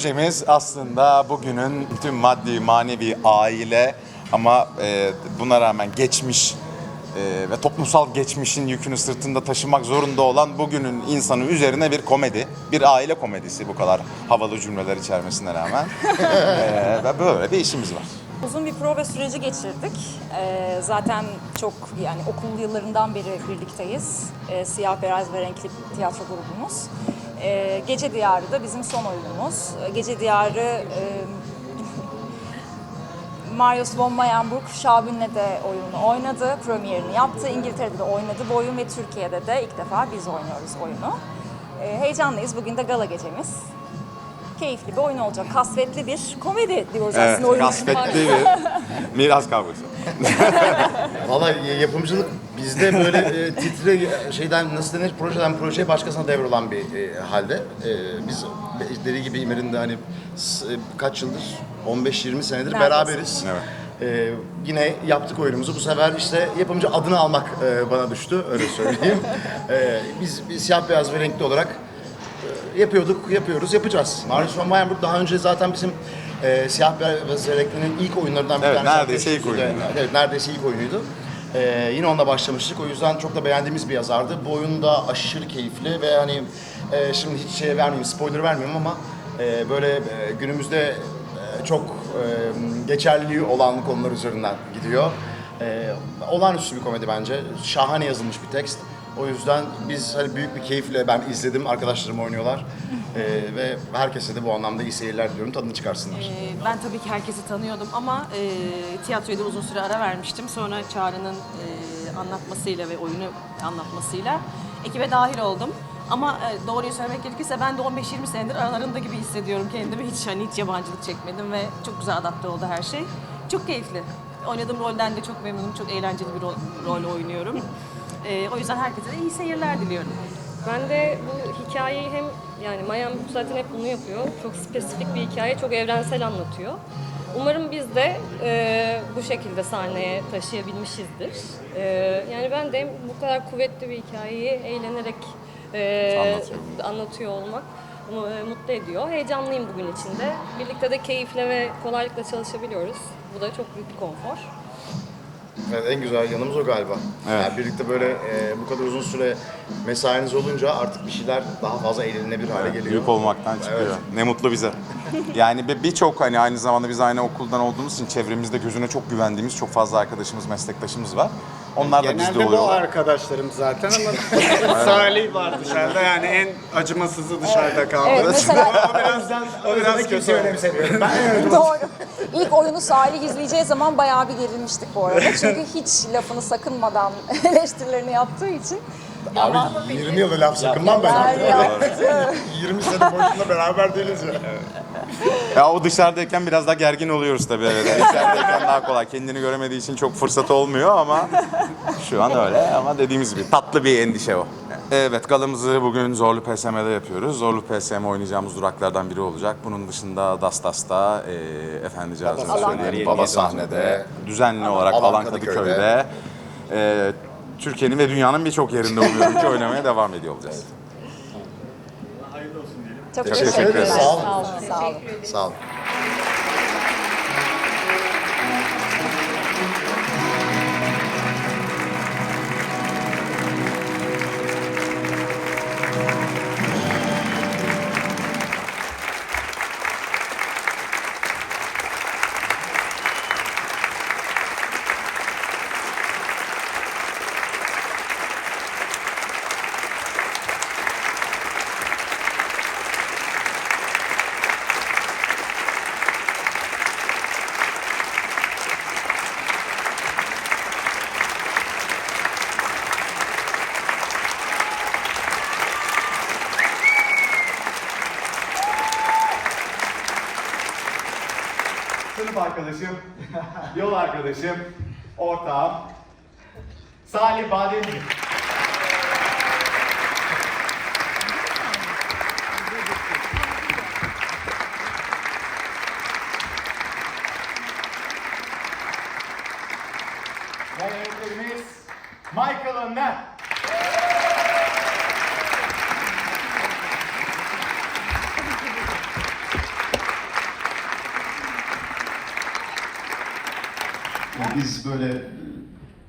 projemiz aslında bugünün tüm maddi manevi aile ama e, buna rağmen geçmiş e, ve toplumsal geçmişin yükünü sırtında taşımak zorunda olan bugünün insanı üzerine bir komedi. Bir aile komedisi bu kadar havalı cümleler içermesine rağmen. E, ve böyle bir işimiz var. Uzun bir prova süreci geçirdik. Ee, zaten çok yani okul yıllarından beri birlikteyiz. Ee, Siyah Beyaz ve Renkli tiyatro grubumuz. Ee, Gece Diyarı da bizim son oyunumuz. Ee, Gece Diyarı e, Marius von Mayenburg Şabün'le de oyunu oynadı. Premierini yaptı. İngiltere'de de oynadı bu oyun ve Türkiye'de de ilk defa biz oynuyoruz oyunu. Ee, heyecanlıyız. Bugün de gala gecemiz. Keyifli bir oyun olacak. Kasvetli bir komedi diyoruz Evet, aslında oyun kasvetli bir miras kavgası. Valla yapımcılık bizde böyle e, titre şeyden nasıl denir projeden projeye başkasına devrolan bir e, halde. E, biz dediği gibi İmer'in de hani s- e, kaç yıldır 15-20 senedir Neredeyse. beraberiz. Evet. E, yine yaptık oyunumuzu. Bu sefer işte yapımcı adını almak e, bana düştü öyle söyleyeyim. e, biz, biz siyah beyaz ve renkli olarak e, yapıyorduk, yapıyoruz, yapacağız. Marius von Mayenburg daha önce zaten bizim e, Siyah Beyaz Renkli'nin ilk oyunlarından bir Evet, tanesi. neredeyse ilk oyunuydu. Evet, neredeyse ilk oyunuydu. Ee, yine onunla başlamıştık. O yüzden çok da beğendiğimiz bir yazardı. Bu oyun da aşırı keyifli ve hani e, şimdi hiç şey vermeyeyim, spoiler vermiyorum ama e, böyle e, günümüzde e, çok e, geçerli olan konular üzerinden gidiyor. E, olağanüstü bir komedi bence. Şahane yazılmış bir tekst. O yüzden biz hani büyük bir keyifle ben izledim. Arkadaşlarım oynuyorlar. E, ve herkese de bu anlamda iyi seyirler diliyorum. Tadını çıkarsınlar. Ee, Ben tabii ki herkesi tanıyordum ama e, tiyatroya da uzun süre ara vermiştim. Sonra Çağrı'nın e, anlatmasıyla ve oyunu anlatmasıyla ekibe dahil oldum. Ama e, doğruyu söylemek gerekirse ben de 15-20 senedir aralarında gibi hissediyorum kendimi. Hiç hani hiç yabancılık çekmedim ve çok güzel adapte oldu her şey. Çok keyifli. Oynadığım rolden de çok memnunum. Çok eğlenceli bir rol, rol oynuyorum. E, o yüzden herkese de iyi seyirler diliyorum. Ben de bu hikayeyi hem yani Mayan zaten hep bunu yapıyor. Çok spesifik bir hikaye, çok evrensel anlatıyor. Umarım biz de e, bu şekilde sahneye taşıyabilmişizdir. E, yani ben de bu kadar kuvvetli bir hikayeyi eğlenerek e, Anlatıyor. anlatıyor olmak e, mutlu ediyor. Heyecanlıyım bugün içinde. Birlikte de keyifle ve kolaylıkla çalışabiliyoruz. Bu da çok büyük bir konfor. Evet, en güzel yanımız o galiba. Evet. Yani birlikte böyle e, bu kadar uzun süre mesainiz olunca artık bir şeyler daha fazla eğlenilebilir hale geliyor. Büyük olmaktan çıkıyor. Evet. Ne mutlu bize. Yani bir- birçok hani aynı zamanda biz aynı okuldan olduğumuz için çevremizde gözüne çok güvendiğimiz çok fazla arkadaşımız, meslektaşımız var. Onlar da bizde Genelde bu oluyorlar. arkadaşlarım zaten ama Salih var dışarıda yani en acımasızı dışarıda kaldı. Evet mesela o biraz, o biraz kötü. önemsemiyorum. doğru. İlk oyunu Salih izleyeceği zaman bayağı bir gerilmiştik bu arada. Çünkü hiç lafını sakınmadan eleştirilerini yaptığı için. Abi 20 yılda laf sakınmam ben artık. yaptı. 20 sene boşuna beraber değiliz ya. Ya o dışarıdayken biraz daha gergin oluyoruz tabii. Evet. İçerideyken daha kolay. Kendini göremediği için çok fırsat olmuyor ama şu an öyle. Ama dediğimiz gibi tatlı bir endişe o. Evet galamızı bugün Zorlu PSM'de yapıyoruz. Zorlu PSM oynayacağımız duraklardan biri olacak. Bunun dışında Dastas'ta, e, Efendicazı'da Alan söyleyelim, Kadıköy'de. Baba sahnede, düzenli olarak Alan Alan Kadıköy'de. Kadıköy'de. e, Türkiye'nin ve dünyanın birçok yerinde umuyorum ki oynamaya devam ediyor olacağız. Çok Teşekkür teşekkürler. ederiz. Sağ olun. Sağ olun. Sağ olun. Sınıf arkadaşım, yol arkadaşım, ortağım, Salih Bademci. Ve Michael Önder. biz böyle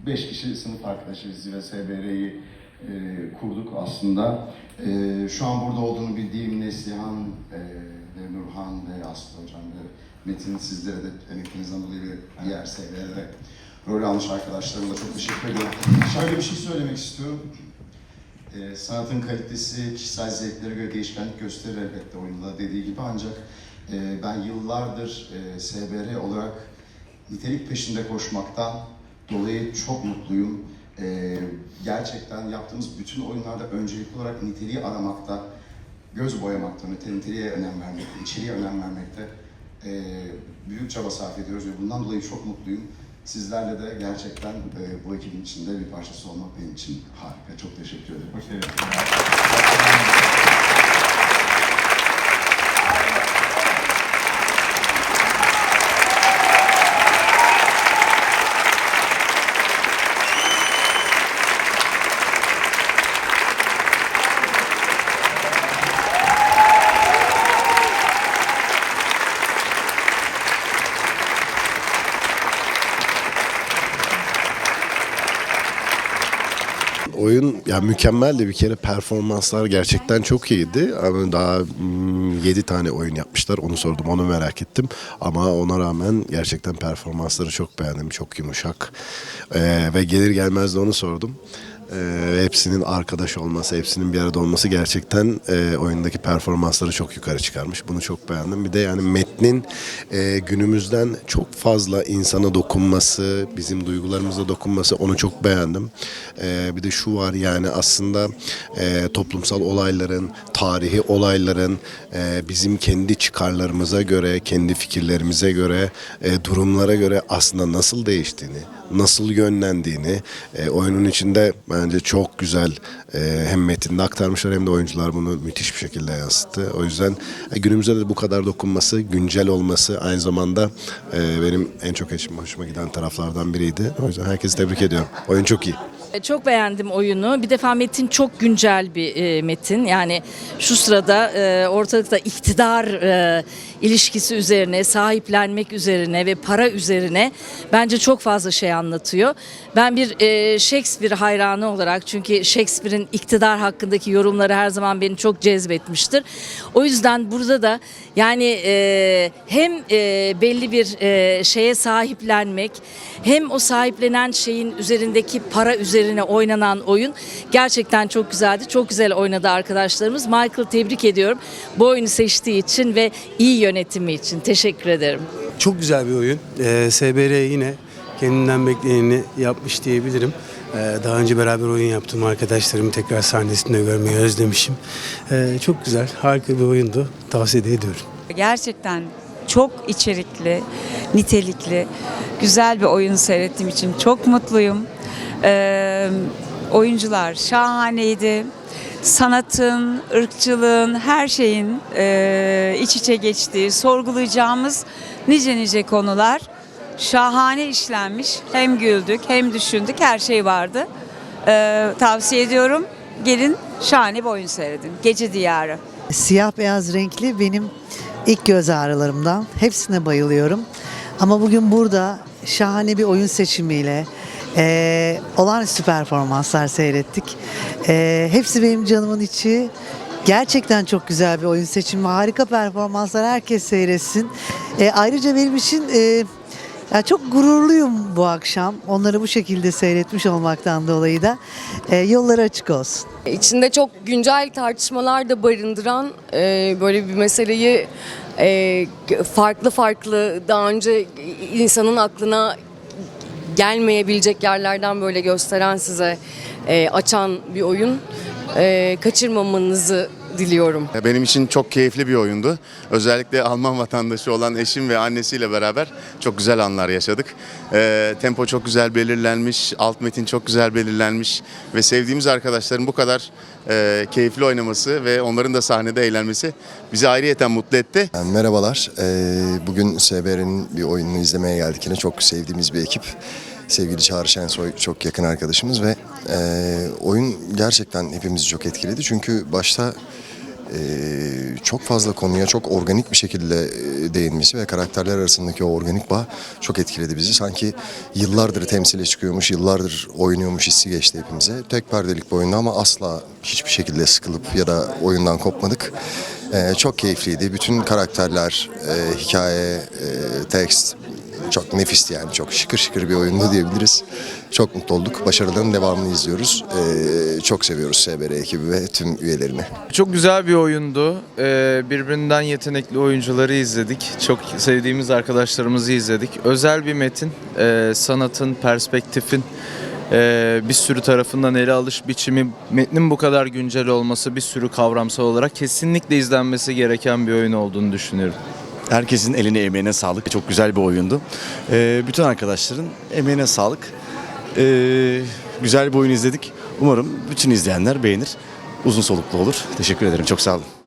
beş kişi sınıf arkadaşıyız ve SBR'yi e, kurduk aslında. E, şu an burada olduğunu bildiğim Neslihan e, ve Nurhan ve Aslı Hocam ve Metin sizlere de emeklerinizden dolayı ve diğer SBR'de rol almış arkadaşlarıma da çok teşekkür ediyorum. Şöyle bir şey söylemek istiyorum. E, sanatın kalitesi kişisel zevklere göre değişkenlik gösterir elbette oyunda dediği gibi ancak e, ben yıllardır e, SBR olarak nitelik peşinde koşmaktan dolayı çok mutluyum. E, gerçekten yaptığımız bütün oyunlarda öncelikli olarak niteliği aramakta, göz boyamakta, nite- niteliğe önem vermekte, içeriğe önem vermekte e, büyük çaba sarf ediyoruz ve bundan dolayı çok mutluyum. Sizlerle de gerçekten e, bu ekibin içinde bir parçası olmak benim için harika. Çok teşekkür ederim. Hoş geldin. Oyun ya mükemmeldi bir kere performanslar gerçekten çok iyiydi. Ama daha 7 tane oyun yapmışlar. Onu sordum, onu merak ettim. Ama ona rağmen gerçekten performansları çok beğendim. Çok yumuşak. Ee, ve gelir gelmez de onu sordum. Ee, hepsinin arkadaş olması, hepsinin bir arada olması gerçekten e, oyundaki performansları çok yukarı çıkarmış. Bunu çok beğendim. Bir de yani metnin e, günümüzden çok fazla insana dokunması, bizim duygularımıza dokunması onu çok beğendim. E, bir de şu var yani aslında e, toplumsal olayların, tarihi olayların e, bizim kendi çıkarlarımıza göre, kendi fikirlerimize göre, e, durumlara göre aslında nasıl değiştiğini, nasıl yönlendiğini e, oyunun içinde bence çok güzel e, hem metinde aktarmışlar hem de oyuncular bunu müthiş bir şekilde yansıttı. O yüzden e, günümüzde de bu kadar dokunması, güncel olması aynı zamanda e, benim en çok hoşuma, giden taraflardan biriydi. O yüzden herkesi tebrik ediyorum. Oyun çok iyi. Çok beğendim oyunu. Bir defa metin çok güncel bir e, metin. Yani şu sırada e, ortalıkta iktidar e, ilişkisi üzerine, sahiplenmek üzerine ve para üzerine bence çok fazla şey anlatıyor. Ben bir e, Shakespeare hayranı olarak çünkü Shakespeare'in iktidar hakkındaki yorumları her zaman beni çok cezbetmiştir. O yüzden burada da yani e, hem e, belli bir e, şeye sahiplenmek hem o sahiplenen şeyin üzerindeki para üzerine oynanan oyun gerçekten çok güzeldi. Çok güzel oynadı arkadaşlarımız. Michael tebrik ediyorum bu oyunu seçtiği için ve iyi yönetimi için. Teşekkür ederim. Çok güzel bir oyun. Ee, SBR yine kendinden bekleneni yapmış diyebilirim. Ee, daha önce beraber oyun yaptığım arkadaşlarımı tekrar sahnesinde görmeyi özlemişim. Ee, çok güzel, harika bir oyundu. Tavsiye ediyorum. Gerçekten çok içerikli, nitelikli, güzel bir oyun seyrettiğim için çok mutluyum. Ee, oyuncular şahaneydi. Sanatın, ırkçılığın, her şeyin e, iç içe geçtiği, sorgulayacağımız nice nice konular şahane işlenmiş. Hem güldük hem düşündük, her şey vardı. Ee, tavsiye ediyorum. Gelin şahane bir oyun seyredin. Gece Diyarı. Siyah beyaz renkli benim ilk göz ağrılarımdan. Hepsine bayılıyorum. Ama bugün burada şahane bir oyun seçimiyle eee olağanüstü performanslar seyrettik. Eee, hepsi benim canımın içi. Gerçekten çok güzel bir oyun seçimi. Harika performanslar. Herkes seyretsin. Eee, ayrıca benim için eee, ya çok gururluyum bu akşam. Onları bu şekilde seyretmiş olmaktan dolayı da eee, yolları açık olsun. İçinde çok güncel tartışmalar da barındıran e, böyle bir meseleyi e, farklı farklı daha önce insanın aklına gelmeyebilecek yerlerden böyle gösteren size e, açan bir oyun. E, kaçırmamanızı diliyorum. Benim için çok keyifli bir oyundu. Özellikle Alman vatandaşı olan eşim ve annesiyle beraber çok güzel anlar yaşadık. Ee, tempo çok güzel belirlenmiş, alt metin çok güzel belirlenmiş ve sevdiğimiz arkadaşların bu kadar e, keyifli oynaması ve onların da sahnede eğlenmesi bizi ayrıyeten mutlu etti. Merhabalar. Ee, bugün SBR'in bir oyununu izlemeye geldik yine. Çok sevdiğimiz bir ekip. Sevgili Çağrı Şensoy çok yakın arkadaşımız ve e, oyun gerçekten hepimizi çok etkiledi. Çünkü başta e, çok çok fazla konuya çok organik bir şekilde e, değinmesi ve karakterler arasındaki o organik bağ çok etkiledi bizi. Sanki yıllardır temsile çıkıyormuş, yıllardır oynuyormuş hissi geçti hepimize. Tek perdelik bir oyunda ama asla hiçbir şekilde sıkılıp ya da oyundan kopmadık. E, çok keyifliydi. Bütün karakterler, e, hikaye, e, tekst çok nefisti yani. Çok şıkır şıkır bir oyundu diyebiliriz. Çok mutlu olduk. Başarıların devamını izliyoruz. E, çok seviyoruz SBR ekibi ve tüm üyelerini. Çok güzel bir oyundu. Ee, birbirinden yetenekli oyuncuları izledik. Çok sevdiğimiz arkadaşlarımızı izledik. Özel bir metin. Ee, sanatın, perspektifin ee, bir sürü tarafından ele alış biçimi, metnin bu kadar güncel olması bir sürü kavramsal olarak kesinlikle izlenmesi gereken bir oyun olduğunu düşünüyorum. Herkesin eline emeğine sağlık. Çok güzel bir oyundu. Ee, bütün arkadaşların emeğine sağlık. Ee, güzel bir oyun izledik. Umarım bütün izleyenler beğenir. Uzun soluklu olur. Teşekkür ederim. Çok sağ olun.